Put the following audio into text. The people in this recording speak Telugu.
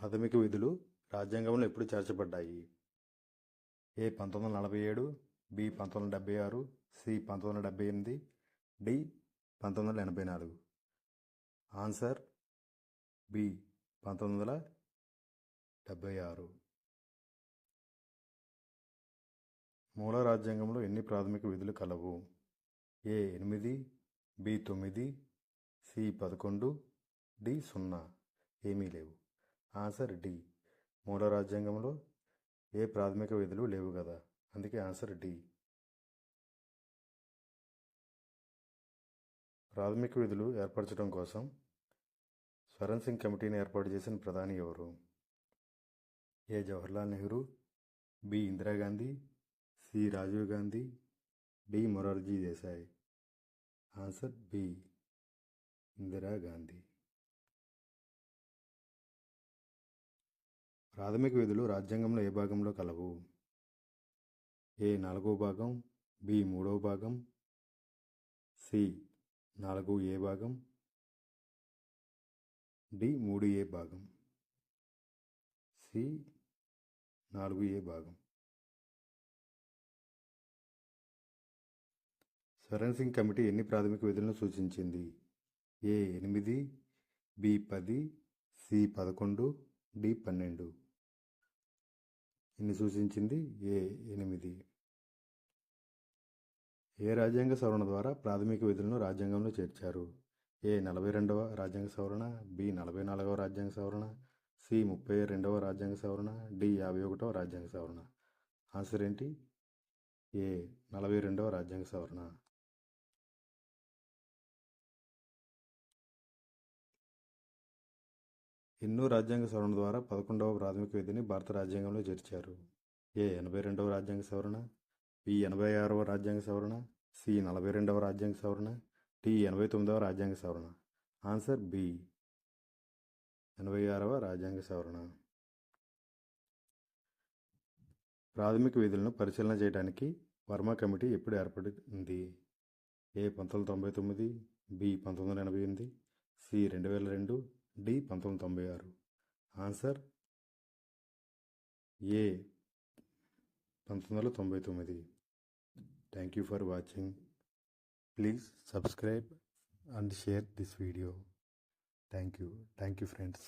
ప్రాథమిక విధులు రాజ్యాంగంలో ఎప్పుడు చేర్చబడ్డాయి? ఏ పంతొమ్మిది వందల నలభై ఏడు బి పంతొమ్మిది వందల డెబ్బై ఆరు సి పంతొమ్మిది వందల డెబ్బై ఎనిమిది డి పంతొమ్మిది వందల ఎనభై నాలుగు. ఆన్సర్ బి పంతొమ్మిది వందల డెబ్బై ఆరు. మూల రాజ్యాంగంలో ఎన్ని ప్రాథమిక విధులు కలవు? ఏ ఎనిమిది బి తొమ్మిది సి పదకొండు డి సున్నా. ఏమీ లేవు. Answer D. మూల రాజ్యాంగంలో ఏ ప్రాథమిక విధులు లేవు కదా అందుకే ఆన్సర్ డి. ప్రాథమిక విధులు ఏర్పరచడం కోసం స్వరణ్ సింగ్ కమిటీని ఏర్పాటు చేసిన ప్రధాని ఎవరు? A. Jawaharlal Nehru B. Indira Gandhi C. Rajiv Gandhi D. Morarji Desai. Answer B. Indira Gandhi. ప్రాథమిక విధులు రాజ్యాంగంలో ఏ భాగంలో కలవు? ఏ నాలుగో భాగం బి మూడవ భాగం సి నాలుగు ఏ భాగం డి మూడు ఏ భాగం సి నాలుగు ఏ భాగం. స్వరణ్ సింగ్ కమిటీ ఎన్ని ప్రాథమిక విధులను సూచించింది? ఏ ఎనిమిది బి పది సి పదకొండు డి పన్నెండు. ఇన్ని సూచించింది ఏ ఎనిమిది? ఏ రాజ్యాంగ సవరణ ద్వారా ప్రాథమిక విధులను రాజ్యాంగంలో చేర్చారు? ఏ నలభై రెండవ రాజ్యాంగ సవరణ బి నలభై నాలుగవ రాజ్యాంగ సవరణ సి ముప్పై రెండవ రాజ్యాంగ సవరణ డి యాభై ఒకటవ రాజ్యాంగ సవరణ. ఆన్సర్ ఏంటి? ఏ నలభై రెండవ రాజ్యాంగ సవరణ. ఎన్నో రాజ్యాంగ సవరణ ద్వారా పదకొండవ ప్రాథమిక విధిని భారత రాజ్యాంగంలో చేర్చారు. ఏ ఎనభై రెండవ రాజ్యాంగ సవరణ బి ఎనభై ఆరవ రాజ్యాంగ సవరణ సి నలభై రెండవ రాజ్యాంగ సవరణ డి ఎనభై తొమ్మిదవ రాజ్యాంగ సవరణ. Answer B. ఎనభై ఆరవ రాజ్యాంగ సవరణ. ప్రాథమిక విధులను పరిశీలన చేయడానికి వర్మ కమిటీ ఎప్పుడు ఏర్పడింది? ఏ పంతొమ్మిది తొంభై తొమ్మిది బి పంతొమ్మిది వందల ఎనభై ఎనిమిది సి రెండు వేల రెండు డి పంతొమ్మిది తొంభై ఆరు. ఆన్సర్ ఏ పంతొమ్మిది వందల తొంభై తొమ్మిది. Thank you for watching please subscribe and share this video thank you thank you friends